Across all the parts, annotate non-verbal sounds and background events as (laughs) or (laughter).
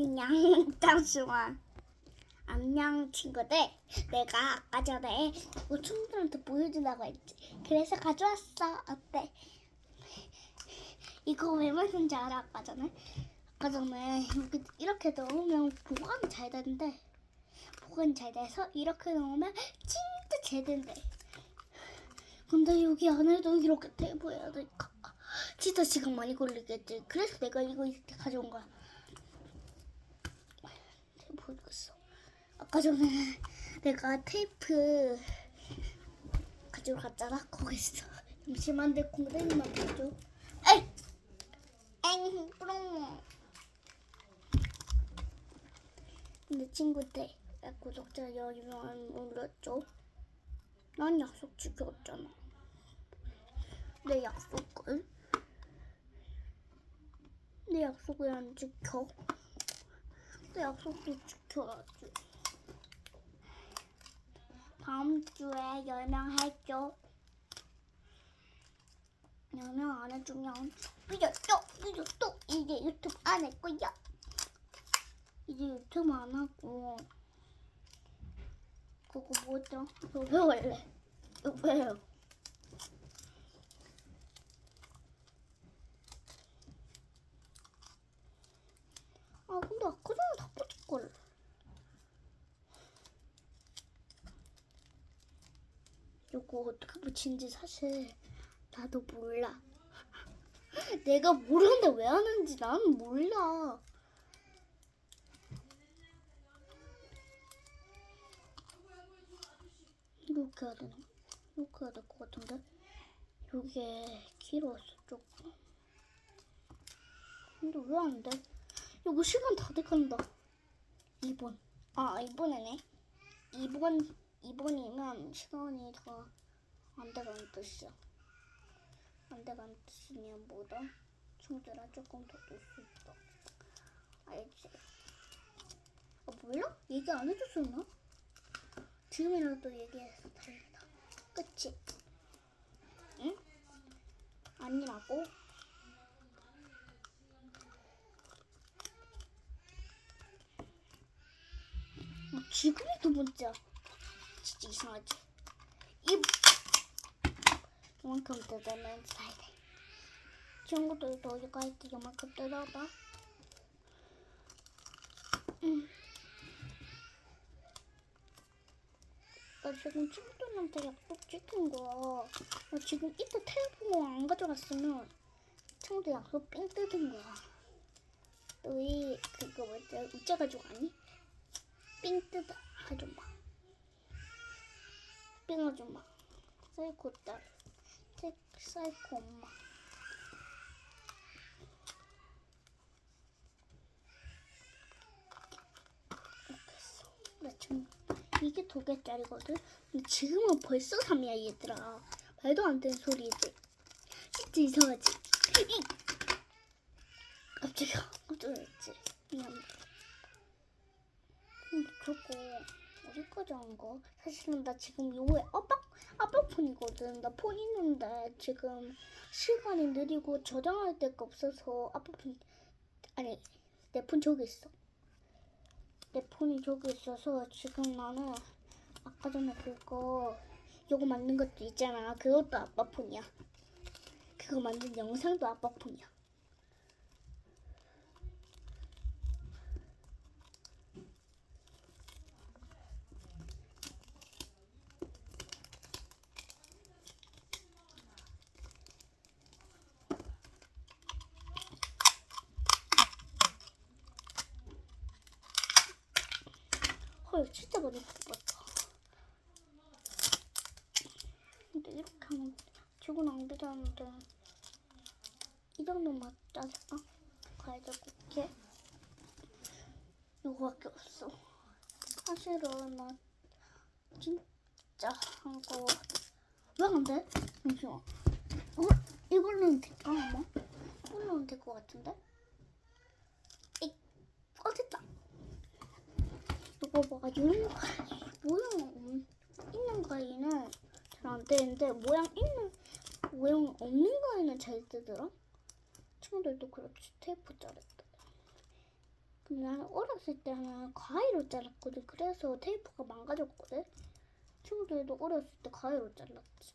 안녕 (laughs) 잠시만. 안녕 친구들. 내가 아까 전에 뭐 친구들한테 보여준다고 했지. 그래서 가져왔어. 어때? (laughs) 이거 왜 만든지 알아 아까 전에? 아까 전에 여기 이렇게 넣으면 보관이 잘 되는데 보관이 잘 돼서 이렇게 넣으면 진짜 잘 된대. 근데 여기 안에도 이렇게 테이프 해야 되니까? 진짜 시간 많이 걸리겠지. 그래서 내가 이거 이렇게 가져온 거야 갔어. 아까 전에 내가 테이프 가지고 갔잖아? 거기 있어. 잠시만 내 공댕이만 봐줘. 에이! 엥 뿌롱. 내 친구들 구독자 여기만 눌렀죠? 난 약속 지켰잖아. 내 약속을 내 약속을 안 지켜 내 약속도 지켜야지 다음 주에 열명 해줘 열명 안 해주면 삐졌어 삐졌어 이제 유튜브 안 할 거야 이제 유튜브 안 하고 그거 뭐죠? 그거 왜 원래? 이거 왜요? 아 근데 아까 전에 다 붙일걸 이거 어떻게 붙인지 사실 나도 몰라. (laughs) 내가 모르는데 왜 하는지 나는 몰라. 이렇게 해야 되나? 이렇게 해야 될 것 같은데? 이게 길었어 조금 근데 왜 안 돼? 이거 시간 다 돼간다. 2번. 아 2번이네. 2번 2번이면 시간이 더 안 돼가는 뜻이야 안 돼가는 뜻이면 뭐다? 친구들아 조금 더놀수 있다 알지? 아 몰라? 얘기 안 해줬었나? 지금이라도 얘기해서 다행이다. 그치? 응? 아니라고? 어, 지금이 두 번째야. 진짜 이상하지? 이 이만큼 뜯으면 사야 돼. 친구들도 어디가 있지? 이만큼 뜯어봐. 응. 나 지금 친구들한테 약속 지킨 거야. 나 지금 이따 테이블 안 가져갔으면 친구들 약속 삥 뜯은 거야. 너희 그거 뭐지? 웃자가지고 아니? 삥 뜯어 아줌마. 삥 아줌마. 사이코 딸. 사- 사이코 엄마. 이게 두 개짜리거든. 지금은 벌써 3이야 얘들아. 말도 안 되는 소리지. 진짜 이상하지? 이! 갑자기 (laughs) 놀랐지. 미안. 근데 저거 어디까지 한 거? 사실은 나 지금 요에 아빠 아빠 폰이거든. 나 폰 있는데 지금 시간이 느리고 저장할 데가 없어서 아빠 폰 아니 내 폰 저기 있어. 내 폰이 저기 있어서 지금 나는 아까 전에 그거 요거 만든 것도 있잖아. 그것도 아빠 폰이야. 그거 만든 영상도 아빠 폰이야. 많이 바빴다. 근데 이렇게 하면 안 되자는데 이 정도만 짜줄까? 과일도 곱게 이거밖에 없어. 사실은 나 진짜 한 거 왜안 돼? 잠시만. 어? 이걸로는 될까 아마? 이걸로는 될 것 같은데? 이, 어 됐다. 이거 봐, 이런 거 모양 없- 있는 거에는 잘 안 되는데 모양 있는 모양 없는 거에는 잘 뜨더라. 친구들도 그렇지 테이프 잘했다. 근데 나는 어렸을 때는 가위로 잘랐거든. 그래서 테이프가 망가졌거든. 친구들도 어렸을 때 가위로 잘랐지.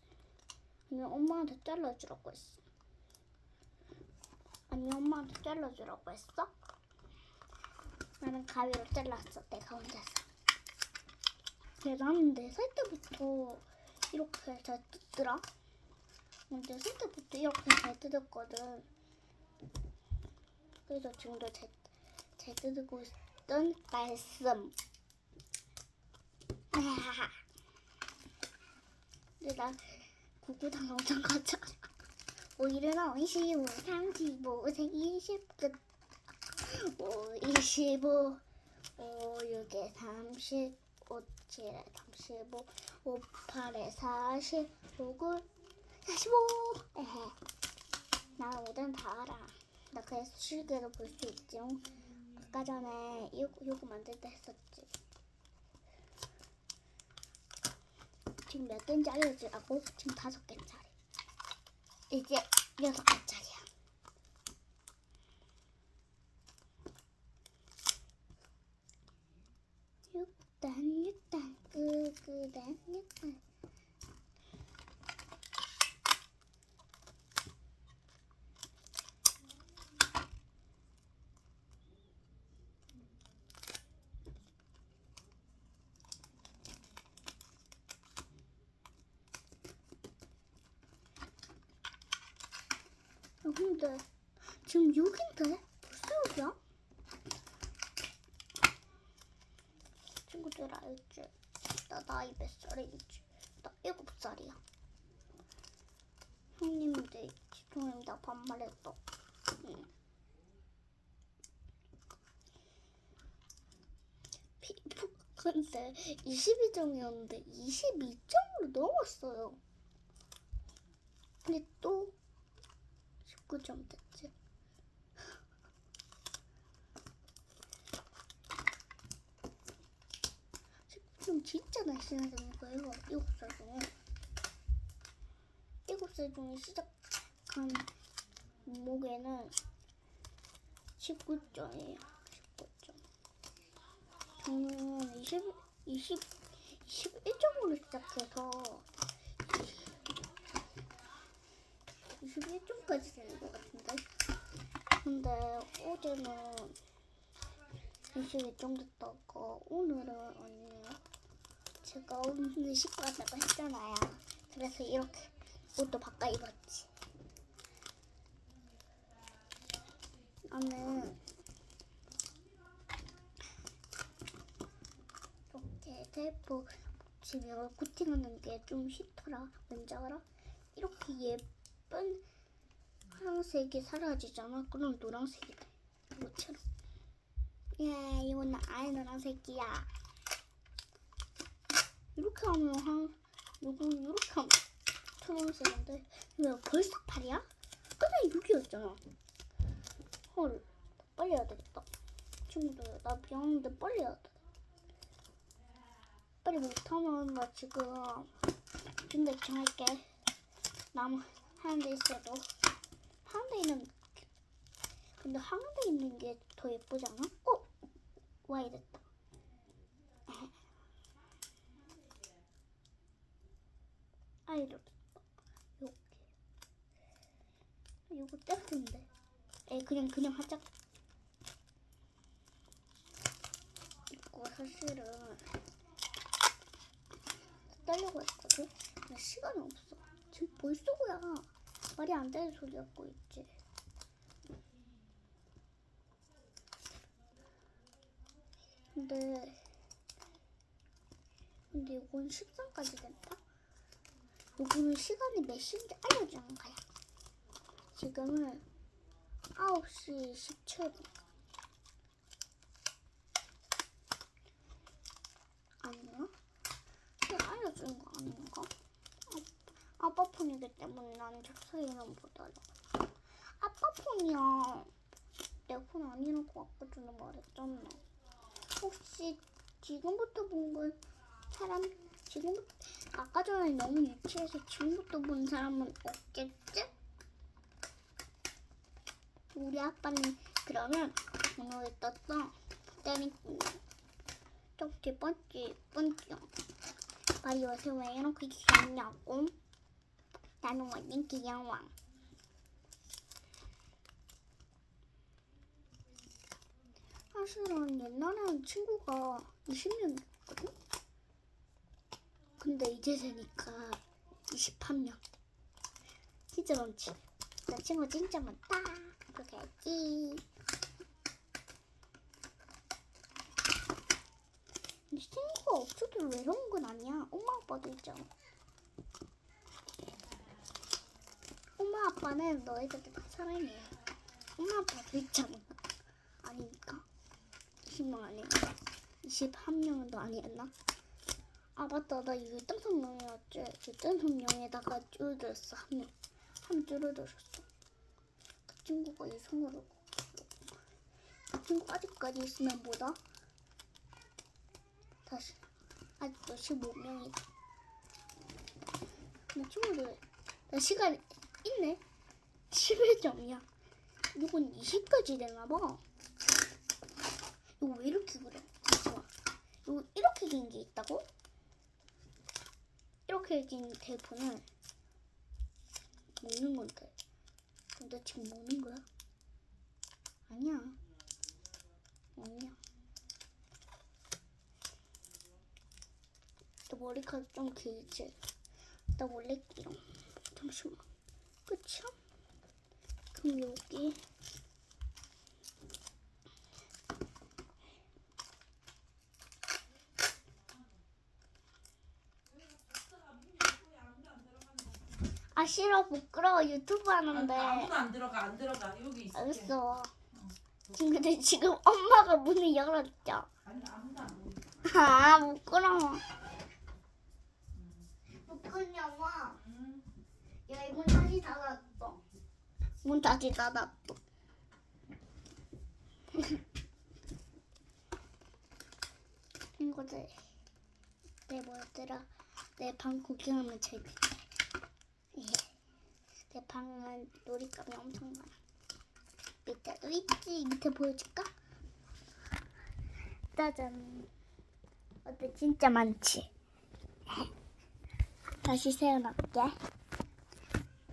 근데 엄마한테 잘라주라고 했어. 아니 엄마한테 잘라주라고 했어? 나는 가위로 잘랐어. 내가 혼자서. 나는 네살 때부터 이렇게 잘 뜯더라. 근데 살 때부터 이렇게 잘 뜯었거든. 그래서 지금도 잘, 잘 뜯고 있던 말씀. 근데 나 구구단 엄청 가져가. 5 일은 25, 35, 20, 끝. 5, 25, 5, 6에 30, 5, 7에 35, 5, 8에 40, 5, 9, 45. 에헤. 나 뭐든 다 알아. 나 그래서 실기도 볼수 있지. 아까 전에 이거, 이거 만들 때 했었지. 지금 몇 개인지 알려주라고? 지금 다섯 개짜리. 이제 여섯 개짜리야. 육단, 육단, 끄끄단, 육단. 야, 근데 지금 6인데? 벌써 6이야? 친구들 알지? 나 나이 몇 살인지. 나 7살이야. 형님들 지동님 나 반말했어. 응. 근데 22점이었는데 22점으로 넘었어요. 근데 또 19점 됐지. 좀 진짜 되는 거예요. 7살 중에. 7살 중에 시작한 몸무게는 19점이에요. 19점. 저는 20, 20, 21점으로 시작해서 21점까지 되는 것 같은데. 근데 어제는 22점 됐다가 오늘은 아니에요. 제가 오늘 씻고 왔다고 했잖아요. 그래서 이렇게 옷도 바꿔 입었지. 나는 이렇게 테이프 붙이면 코팅하는 게 좀 싫더라. 왠지 알아? 이렇게 예쁜 파란색이 사라지잖아. 그럼 노란색이 돼. 이것처럼. 예, 이거는 아예 노란색이야. 이렇게 하면 한, 요거 이렇게 하면 초록색인데 왜 벌써 8이야? 그냥 6이었잖아. 헐, 빨리 해야 되겠다. 친구들, 나 미안한데 빨리 해야 돼. 빨리 못하면 나 지금 좀더 정할게. 남 하는 데 있어도 하는 데 있는 근데 하는 데 있는 게 더 예쁘지 않아? 어? 와이 됐다. 아이로 됐다. 요게. 요거 떼는데. 에 그냥 그냥 하자. 이거 사실은 따려고 했거든. 근데 시간이 없어. 지금 벌써고야. 말이 안 되는 소리 하고 있지. 근데 근데 이건 13까지 된다. 여기는 시간이 몇 시인지 알려주는 거야. 지금은 9시 17분. 아니야? 시간 알려주는 거 아닌가? 아, 아빠 폰이기 때문에 나는 작사이는 못 알아. 아빠 폰이야. 내 폰 아니라고 아까 전에 말했잖아. 혹시 지금부터 본 건 사람 지금 아까 전에 너무 유치해서 지금부터 본 사람은 없겠지? 우리 아빠는 그러면 오늘 떴다. 때리고 쪽지 번지 번지. 말이 요새 왜 이렇게 귀엽냐고? 나는 완전 귀여워. 사실은 옛날에는 친구가 20명 있거든? 근데 이제 되니까 28명. 진짜 많지? 나 친구 진짜 많다. 그렇게. 근데 친구가 없어도 외로운 건 아니야. 엄마 아빠도 있잖아. 엄마 아빠는 너희들도 다 사랑해. 엄마 아빠도 있잖아. 아니니까. 20명 아니니까. 21명은 너 아니었나? 아 맞다. 나 이거 뜬성명이었지. 이 뜬성명에다가 줄어들었어. 한 명 한 줄어들었어. 그 친구가 이성으로 그 친구 아직까지 있으면 뭐다? 다시. 아직도 15명이다. 나 친구들 나 시간 있네. 11점이야. 이건 20까지 되나봐. 이거 왜 이렇게 그래? 이거 이렇게 긴게 있다고? 이렇게 긴 대본을 먹는 건데. 그럼 너 지금 먹는 거야? 아니야. 아니야. 너 머리카락 좀 길지? 나 원래 길어. 잠시만. 끝이야? 그럼 여기. 아 싫어. 부끄러워 유튜브 하는데. 아무도 안 들어가. 안 들어가. 여기 있어. 알았어. 지금 근데 지금 엄마가 문을 열었죠. 아니 아무도 안 보여. 아 부끄러워 부끄러워. 응. 야 이문 다시 닫았어. 문 다시 닫았어. 친구들 내 뭐였더라? 내 방 구경하면. 내 방은 놀이감이 엄청 많아 밑에도 있지? 밑에 보여줄까? 짜잔. 어때? 진짜 많지? (laughs) 다시 세워놓을게